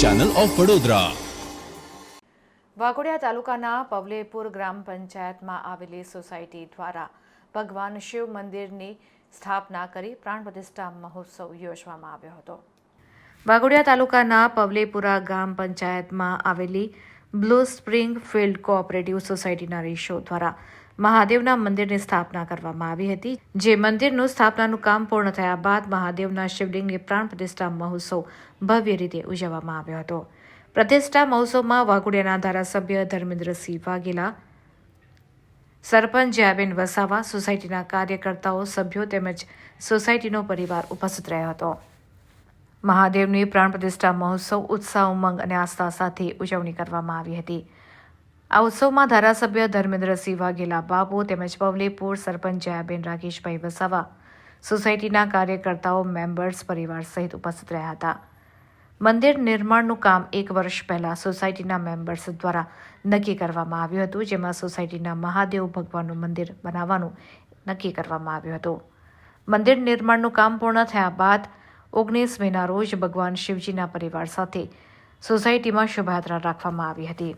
Channel of Vadodara Waghodia તાલુકાના પવલેપુર ગ્રામ પંચાયતમાં આવેલી સોસાયટી દ્વારા ભગવાન શિવ મંદિરની સ્થાપના કરી પ્રાણ પ્રતિષ્ઠા મહોત્સવ યોજવામાં આવ્યો હતો. વાઘોડિયા તાલુકાના પવલેપુરા ગ્રામ પંચાયતમાં આવેલી બ્લુ સ્પ્રિંગ ફિલ્ડ કોઓપરેટિવ સોસાયટીના રેશો દ્વારા મહાદેવના મંદિરની સ્થાપના કરવામાં આવી હતી, જે મંદિરનું સ્થાપનાનું કામ પૂર્ણ થયા બાદ મહાદેવના શિવલિંગની પ્રાણ પ્રતિષ્ઠા મહોત્સવ ભવ્ય રીતે ઉજવવામાં આવ્યો હતો. પ્રતિષ્ઠા મહોત્સવમાં વાઘોડિયાના ધારાસભ્ય ધર્મેન્દ્રસિંહ વાઘેલા, સરપંચ જયાબેન વસાવા, સોસાયટીના કાર્યકર્તાઓ, સભ્યો તેમજ સોસાયટીનો પરિવાર ઉપસ્થિત રહ્યો હતો. મહાદેવની પ્રાણ પ્રતિષ્ઠા મહોત્સવ ઉત્સાહ, ઉમંગ અને આસ્થા સાથે ઉજવણી કરવામાં આવી હતી. આ ઉત્સવમાં ધારાસભ્ય ધર્મેન્દ્રસિંહ વાઘેલા બાબુ તેમજ પવલીપુર સરપંચ જયાબેન રાકેશભાઈ વસાવા, સોસાયટીના કાર્યકર્તાઓ, મેમ્બર્સ, પરિવાર સહિત ઉપસ્થિત રહ્યા હતા. મંદિર નિર્માણનું કામ એક વર્ષ પહેલા સોસાયટીના મેમ્બર્સ દ્વારા નક્કી કરવામાં આવ્યું હતું, જેમાં સોસાયટીના મહાદેવ ભગવાનનું મંદિર બનાવવાનું નક્કી કરવામાં આવ્યું હતું. મંદિર નિર્માણનું કામ પૂર્ણ થયા બાદ ઓગણીસ મેના રોજ ભગવાન શિવજીના પરિવાર સાથે સોસાયટીમાં શોભાયાત્રા રાખવામાં આવી હતી.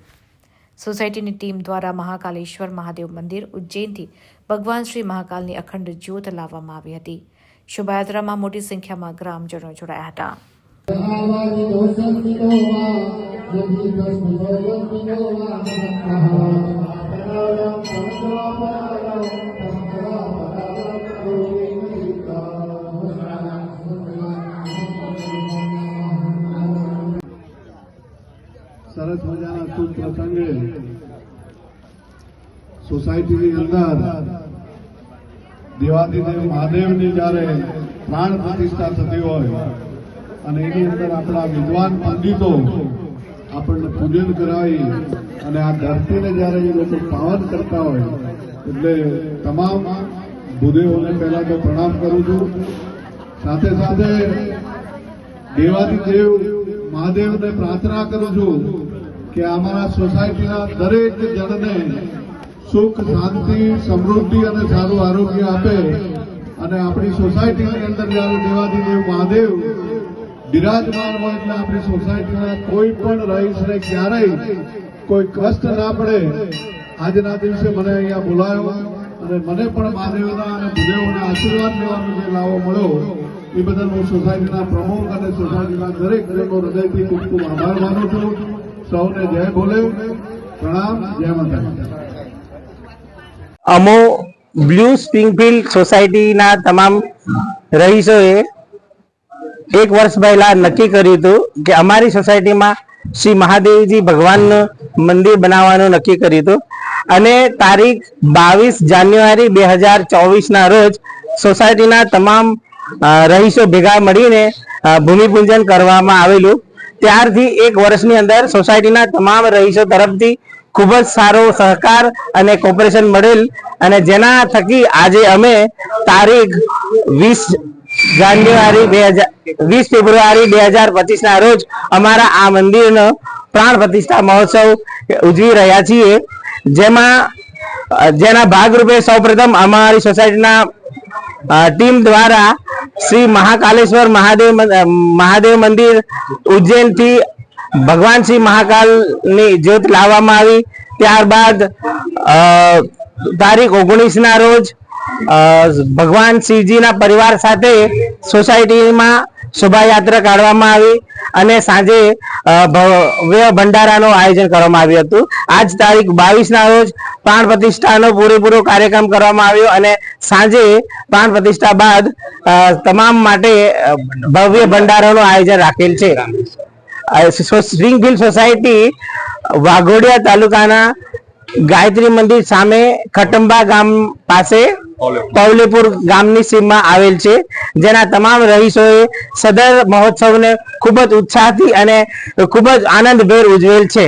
સોસાયટીની ટીમ દ્વારા મહાકાલેશ્વર મહાદેવ મંદિર ઉજ્જૈનથી ભગવાન શ્રી મહાકાલની અખંડ જ્યોત લાવવામાં આવી હતી. શોભાયાત્રામાં મોટી સંખ્યામાં ગ્રામજનો જોડાયા હતા. સરસ મજાના શુભ પ્રસંગે સોસાયટીની અંદર દેવાદિદેવ મહાદેવની જ્યારે પ્રાણ પ્રતિષ્ઠા થતી હોય અને એની અંદર આપણા વિદ્વાન પંડિતો આપણને પૂજન કરાવી અને આ ધરતીને જ્યારે એ લોકો પાવન કરતા હોય, એટલે તમામ ભૂદેવોને પહેલા તો પ્રણામ કરું છું. સાથે સાથે દેવાદિદેવ મહાદેવને પ્રાર્થના કરું છું કે અમારા સોસાયટીના દરેક જણને સુખ, શાંતિ, સમૃદ્ધિ અને સારું આરોગ્ય આપે. અને આપણી સોસાયટીની અંદર જ્યારે દેવાદિદેવ મહાદેવ બિરાજમાન હોય એટલે આપણી સોસાયટીના કોઈ પણ રહીશને ક્યારેય કોઈ કષ્ટ ના પડે. આજના દિવસે મને અહીંયા બોલાયો અને મને પણ મહાદેવના અને ભૂદેવોના આશીર્વાદ લેવાનો જે લાવો મળ્યો, એ બદલ હું સોસાયટીના પ્રમુખ અને સોસાયટીના દરેક જણનો હૃદયથી ખૂબ ખૂબ આભાર માનું છું. સૌને જય બોલે. પ્રણામ, જય માતા અમો બ્લુ સ્પ્રિંગફિલ્ડ સોસાયટીના તમામ રહીશોએ એક વર્ષ પહેલા નક્કી કર્યું હતું કે અમારી સોસાયટીમાં શ્રી મહાદેવજી ભગવાનનું મંદિર બનાવવાનું નક્કી કર્યું હતું. અને તારીખ બાવીસ જાન્યુઆરી બે હજાર ચોવીસના રોજ સોસાયટીના તમામ રહીશો ભેગા મળીને ભૂમિપૂજન કરવામાં આવેલું. ત્યારથી એક વર્ષની અંદર સોસાયટીના તમામ રહીશો તરફથી ખૂબ જ સારો સહકાર અને કોપરેશન મળેલ અને જેના થકી આજે અમે તારીખ વીસ જાન્યુઆરી બે હજાર વીસ ફેબ્રુઆરી બે હજાર પચીસના રોજ અમારા આ મંદિરનો પ્રાણ પ્રતિષ્ઠા મહોત્સવ ઉજવી રહ્યા છીએ. જેમાં, જેના ભાગરૂપે સૌપ્રથમ અમારી સોસાયટીના ટીમ દ્વારા શ્રી મહાકાલેશ્વર મહાદેવ મહાદેવ મંદિર ઉજ્જૈનથી ભગવાન શ્રી મહાકાલની જ્યોત લાવવામાં આવી. ત્યારબાદ તારીખ ઓગણીસ ના રોજ ભગવાન શિવજીના પરિવાર સાથે સોસાયટીમાં શોભાયાત્રા કાઢવામાં આવી. અને સાંજે ભવ્ય ભંડારાનું આયોજન કરવામાં આવ્યું હતું. આજ તારીખ બાવીસ ના રોજ પ્રાણ પ્રતિષ્ઠાનો પૂરેપૂરો કાર્યક્રમ કરવામાં આવ્યો અને સાંજે પ્રાણ પ્રતિષ્ઠા બાદ તમામ માટે ભવ્ય ભંડારાનું આયોજન રાખેલ છે. સ્પ્રિંગફિલ્ડ સોસાયટી વાઘોડિયા તાલુકાના ગાયત્રી મંદિર સામે ખટંબા ગામ પાસે પવલેપુર ગામની સીમમાં આવેલ છે જેના તમામ રહીશોએ સદર મહોત્સવને ખૂબ જ ઉત્સાહથી અને ખૂબ જ આનંદભેર ઉજવેલ છે.